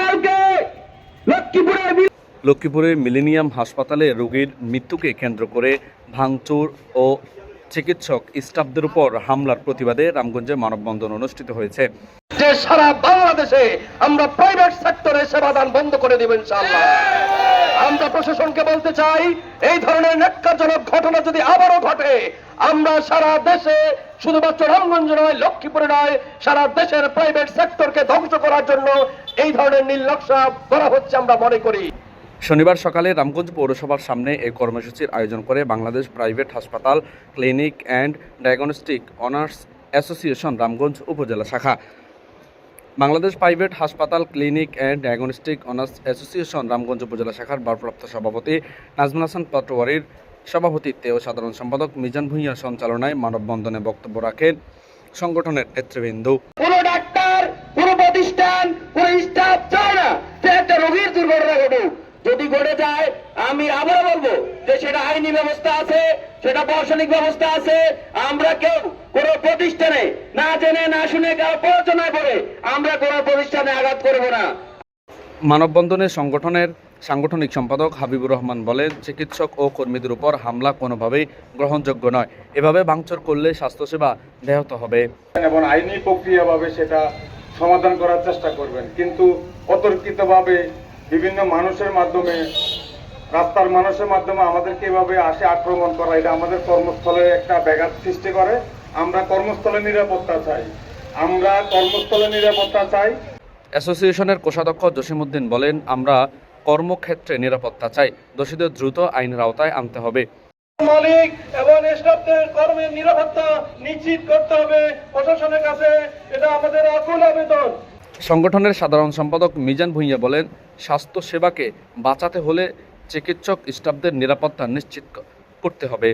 গতকালকে লক্ষ্মীপুরের লক্ষ্মীপুরের মিলেনিয়াম হাসপাতালে রোগীর মৃত্যুকে কেন্দ্র করে ভাঙচুর ও চিকিৎসক স্টাফদের উপর হামলার প্রতিবাদে রামগঞ্জে মানববন্ধন অনুষ্ঠিত হয়েছে। যে সারা বাংলাদেশে আমরা প্রাইভেট সেক্টরে সেবাদান বন্ধ করে দেবেন ইনশাআল্লাহ। আমরা প্রশাসনকে বলতে চাই, এই ধরনের ন্যাক্কারজনক ঘটনা যদি আবারও ঘটে, আমরা সারা দেশে শুধুমাত্র রামগঞ্জ নয়, লক্ষ্মীপুরে নয়, সারা দেশের প্রাইভেট সেক্টরকে ধ্বংস করার জন্য এই ধরনের নির্লক্ষা করা হচ্ছে আমরা মনে করি। শনিবার সকালে রামগঞ্জ পৌরসভার সামনে এই কর্মসূচির আয়োজন করে বাংলাদেশ প্রাইভেট হাসপাতাল, clinic and diagnostic owners association Ramganj upazila শাখা। বাংলাদেশ প্রাইভেট হাসপাতাল clinic and diagnostic owners association Ramganj upazila শাখার ভারপ্রাপ্ত সভাপতি নাজমুল হাসান পাটোয়ারির সভাপতিত্বে ও সাধারণ সম্পাদক মিজান ভূঁইয়ার সঞ্চালনায় মানববন্ধনে বক্তব্য রাখেন সংগঠনের নেতৃবৃন্দ। যদি ঘটে যায়, আমি আবারও বলব যে সেটা আইনি ব্যবস্থা আছে, সেটা প্রশাসনিক ব্যবস্থা আছে। আমরা কেউ কোন প্রতিষ্ঠানে জেনে না শুনে কারও প্ররোচনায় পড়ে। আমরা কোন প্রতিষ্ঠানে আঘাত করব না। মানববন্ধনে সংগঠনের সাংগঠনিক সম্পাদক হাবিবুর রহমান বলেন চিকিৎসক ও কর্মীদের উপর হামলা কোনোভাবেই গ্রহণযোগ্য নয়। এভাবে ভাঙচুর করলে স্বাস্থ্যসেবা ব্যাহত হবে। এবং আইনি প্রক্রিয়াভাবে সেটা সমাধান করার চেষ্টা করবেন। কিন্তু অতর্কিতভাবে বিভিন্ন মানুষের মাধ্যমে রাস্তার মানুষের মাধ্যমে আমাদেরকে এভাবে আসে আক্রমণ করা এটা আমাদের কর্মস্থলে একটা ব্যাঘাত সৃষ্টি করে। আমরা কর্মস্থলে নিরাপত্তা চাই। আমরা কর্মস্থলে নিরাপত্তা চাই। অ্যাসোসিয়েশনের কোষাধ্যক্ষ জসিমউদ্দিন বলেন আমরা কর্মক্ষেত্রে নিরাপত্তা চাই। দোষীদের দ্রুত আইনের আওতায় আনতে হবে। মালিক এবং স্টাফদের কর্মের নিরাপত্তা নিশ্চিত করতে হবে প্রশাসনের কাছে। এটা আমাদের আকুল আবেদন। সংগঠনের সাধারণ সম্পাদক মিজান ভূঁইয়া বলেন স্বাস্থ্য সেবাকে বাঁচাতে হলে চিকিৎসক স্টাফদের নিরাপত্তা নিশ্চিত করতে হবে।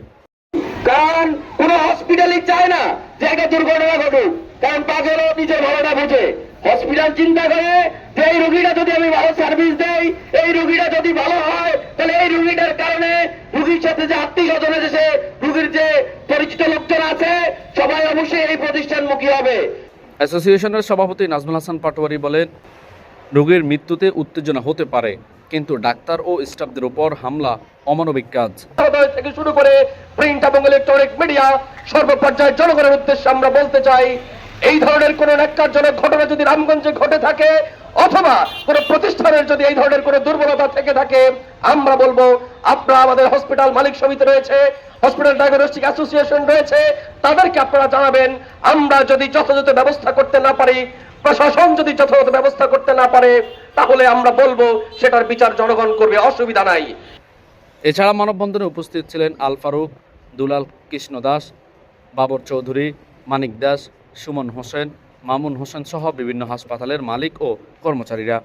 কারণ কোন হসপিটালই চায় না যে একটা দুর্ঘটনা ঘটুক, কারণ পাগলও নিজের ভালোটা বুঝে। হসপিটাল চিন্তা করে যে এই রুগীটা যদি আমি ভালো সার্ভিস দেই, এই রুগীটা যদি ভালো হয়, তাহলে এই রুগীটার কারণে রুগীর সাথে যে আত্মীয় স্বজন এসেছে রুগীর যে পরিচিত লোকজন আছে, সবাই অবশ্যই এই প্রতিষ্ঠানমুখী হবে। অ্যাসোসিয়েশনের সভাপতি নাজমুল হাসান পাটোয়ারি বলেন রোগীর মৃত্যুতে উত্তেজনা হতে পারে, কিন্তু ডাক্তার ও স্টাফদের উপর হামলা অমানবিক কাজ। থেকে শুরু করে প্রিন্ট এবং ইলেকট্রনিক মিডিয়া সর্বপর্যায়ের জনগণের উদ্দেশ্যে আমরা বলতে চাই, এই ধরনের কোন ন্যাক্কারজনক ঘটনা যদি রামগঞ্জে ঘটে থাকে, অথবা কোন প্রতিষ্ঠানের যদি এই ধরনের কোন দুর্বলতা থেকে থাকে, আমরা বলব, আপনারা আমাদের হসপিটাল মালিক সমিতি রয়েছে হসপিটাল ডায়াগনস্টিক অ্যাসোসিয়েশন রয়েছে, তাদেরকে আপনারা জানাবেন, আমরা যদি যথাযথ ব্যবস্থা করতে না পারি প্রশাসন যদি যথাযথ ব্যবস্থা করতে না পারে, তাহলে আমরা বলব সেটার বিচার জনগণ করবে, অসুবিধা নাই। এছাড়া মানববন্ধনে উপস্থিত ছিলেন আল ফারুক, দুলাল কৃষ্ণ দাস, বাবর চৌধুরী, মানিক দাস, সুমন হোসেন, মামুন হোসেন সহ বিভিন্ন হাসপাতালের মালিক ও কর্মচারীরা।